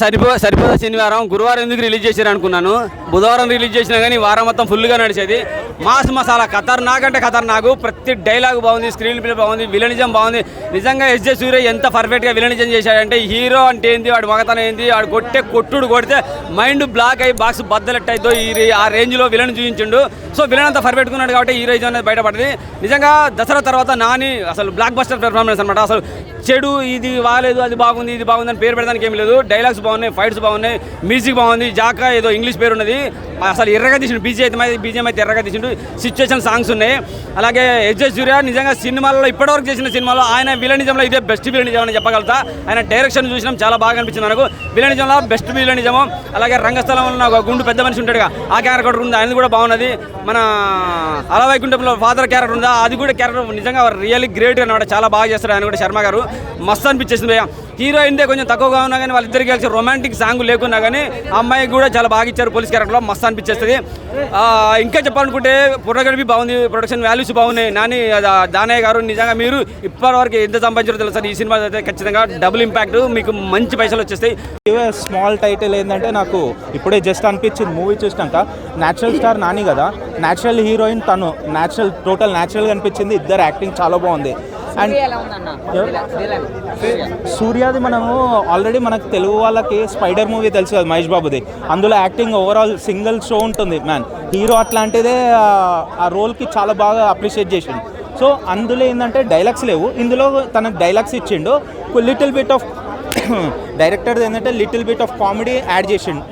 సరిపో సరిపోదా శనివారం? గురువారం ఎందుకు రిలీజ్ చేశారు అనుకున్నాను. బుధవారం రిలీజ్ చేసినా కానీ వారం మొత్తం ఫుల్గా నడిచేది. మాస్ మసాలా ఖతర్నాక్ అంటే ఖతర్నాక్. ప్రతి డైలాగ్ బాగుంది స్క్రీన్ ప్లే బాగుంది విలనిజం బాగుంది. నిజంగా ఎస్ జే సూర్య ఎంత పర్ఫెక్ట్గా విలనిజం చేశాడంటే హీరో అంటే ఏంది వాడు మగతనం ఏంది వాడు కొట్టే కొట్టుడు కొడితే మైండ్ బ్లాక్ అయ్యి బాక్స్ బద్దలెట్ అయిద్దో ఈ ఆ రేంజ్లో విలన్ చూపించిండు. సో విలన్ అంతా పర్ఫెక్ట్గా ఉన్నాడు కాబట్టి హీరోయిజం అనేది బయటపడింది నిజంగా దసరా తర్వాత నాని అసలు బ్లాక్ బస్టర్ పెర్ఫార్మెన్స్ అనమాట అసలు చెడు ఇది బాగాలేదు అది బాగుంది ఇది బాగుంది అని పేరు పెడడానికి ఏం లేదు. డైలాగ్స్ బాగున్నాయి ఫైట్స్ బాగున్నాయి మ్యూజిక్ బాగుంది జాకా ఏదో ఇంగ్లీష్ పేరు ఉన్నది అసలు ఎర్రగా తీసిండు బీజేపీ అయితే బీజేపీ అయితే ఎర్రగా తీసిండు. సిచ్యువేషన్ సాంగ్స్ ఉన్నాయి. అలాగే ఎస్జే సూర్య నిజంగా సినిమాల్లో ఇప్పటివరకు చేసిన సినిమాలో ఆయన విలనిజంలో ఇదే బెస్ట్ విలనిజం అని చెప్పగలుగుతా. ఆయన డైరెక్షన్ చూసినాం చాలా బాగా అనిపించింది మనకు. విలనిజంలో బెస్ట్ విలనిజము అలాగే రంగస్థలంలో ఒక గుండు పెద్ద మనిషి ఉంటాడుగా ఆ క్యారెక్టర్ ఉంది. ఆయన కూడా బాగున్నది. మన అలవైకుంఠంలో ఫాదర్ క్యారెక్టర్ ఉందా? అది కూడా క్యారెక్టర్ నిజంగా రియల్లీ గ్రేట్ అనమాట చాలా బాగా చేస్తారు ఆయన కూడా శర్మ గారు. మస్తు అనిపించేసింది భయ్య. హీరోయిన్దే కొంచెం తక్కువగా ఉన్నా కానీ వాళ్ళిద్దరికి కలిసి రొమాంటిక్ సాంగ్ లేకున్నా కానీ అమ్మాయికి కూడా చాలా బాగా ఇచ్చారు పోలీస్ క్యారెక్టర్లో. మస్తు అనిపించేస్తుంది. ఇంకా చెప్పాలనుకుంటే పుట్టగడిపి బాగుంది ప్రొడక్షన్ వాల్యూస్ బాగున్నాయి. నాని దానయ్య గారు నిజంగా మీరు ఇప్పటివరకు ఎంత సంపాదించారో తెలుసు? సార్ ఈ సినిమా అయితే ఖచ్చితంగా డబుల్ ఇంపాక్ట్ మీకు మంచి పైసలు వచ్చేస్తాయి. స్మాల్ టైటిల్ ఏంటంటే నాకు ఇప్పుడే జస్ట్ అనిపించింది మూవీ చూసినాక. న్యాచురల్ స్టార్ నాని కదా. న్యాచురల్ హీరోయిన్ తను. న్యాచురల్ టోటల్ న్యాచురల్గా అనిపించింది. ఇద్దరు యాక్టింగ్ చాలా బాగుంది. అండ్ సూర్యాది మనము ఆల్రెడీ మనకు తెలుగు వాళ్ళకి స్పైడర్ మూవీ తెలుసు కదా మహేష్ బాబుది. అందులో యాక్టింగ్ ఓవరాల్ సింగిల్ షో ఉంటుంది మ్యాన్ హీరో అట్లాంటిదే ఆ- రోల్కి చాలా బాగా అప్రిషియేట్ చేసిండు. సో అందులో ఏంటంటే డైలాగ్స్ లేవు. ఇందులో తనకు డైలాగ్స్ ఇచ్చిండు. లిటిల్ బిట్ ఆఫ్ డైరెక్టర్ ఏంటంటే little bit of comedy add చేసిండు.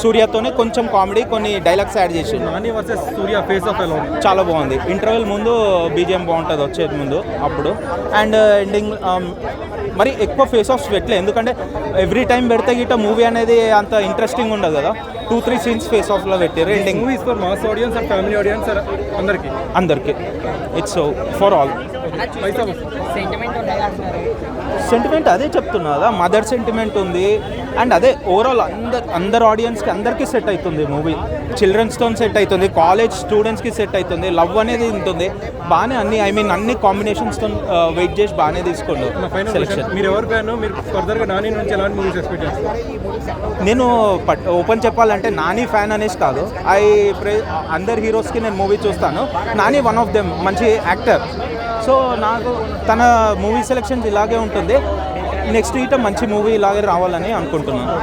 సూర్యతోనే కొంచెం కామెడీ కొన్ని డైలాగ్స్ యాడ్ చేసిండు. Nani versus Surya face off ఎలా చాలా బాగుంది. ఇంటర్వెల్ ముందు బీజిఎం బాగుంటుంది వచ్చేది ముందు అప్పుడు. అండ్ ఎండింగ్ మరి ఎక్కువ ఫేస్ ఆఫ్స్ పెట్టలే. ఎందుకంటే ఎవ్రీ టైం పెడితే గిట్ట మూవీ అనేది అంత ఇంట్రెస్టింగ్ ఉండదు కదా. టూ త్రీ సీన్స్ ఫేస్ ఆఫ్లో పెట్టారు ending movies for mass audience and family audience అందరికి. అందరికి. ఇట్స్ ఫర్ ఆల్ సెంటిమెంట్ అదే చెప్తున్నా కదా మదర్ సెంటిమెంట్ ఉంది. అండ్ అదే ఓవరాల్ అందరు అందరు ఆడియన్స్కి అందరికీ సెట్ అవుతుంది మూవీ చిల్డ్రన్స్తో సెట్ అవుతుంది కాలేజ్ స్టూడెంట్స్కి సెట్ అవుతుంది లవ్ అనేది ఉంటుంది. బాగానే అన్ని ఐ మీన్ అన్ని కాంబినేషన్స్తో వెయిట్ చేసి బాగానే తీసుకోండు సెలెక్షన్ మీరు ఎవరు ఫ్యాన్ మీరు ఫర్దర్గా నాని నుంచి ఎలాంటి మూవీస్ ఎక్స్పెక్ట్ చేస్తారు? నేను పట్ ఓపెన్ చెప్పాలంటే నాని ఫ్యాన్ అనేసి కాదు. ఐ ప్రే అందరు హీరోస్కి నేను మూవీ చూస్తాను. నాని వన్ ఆఫ్ దెమ్ మంచి యాక్టర్ సో నాకు తన మూవీ సెలెక్షన్ ఇలాగే ఉంటుంది. నెక్స్ట్ ఇట మంచి మూవీ ఇలాగే రావాలని అనుకుంటున్నాను.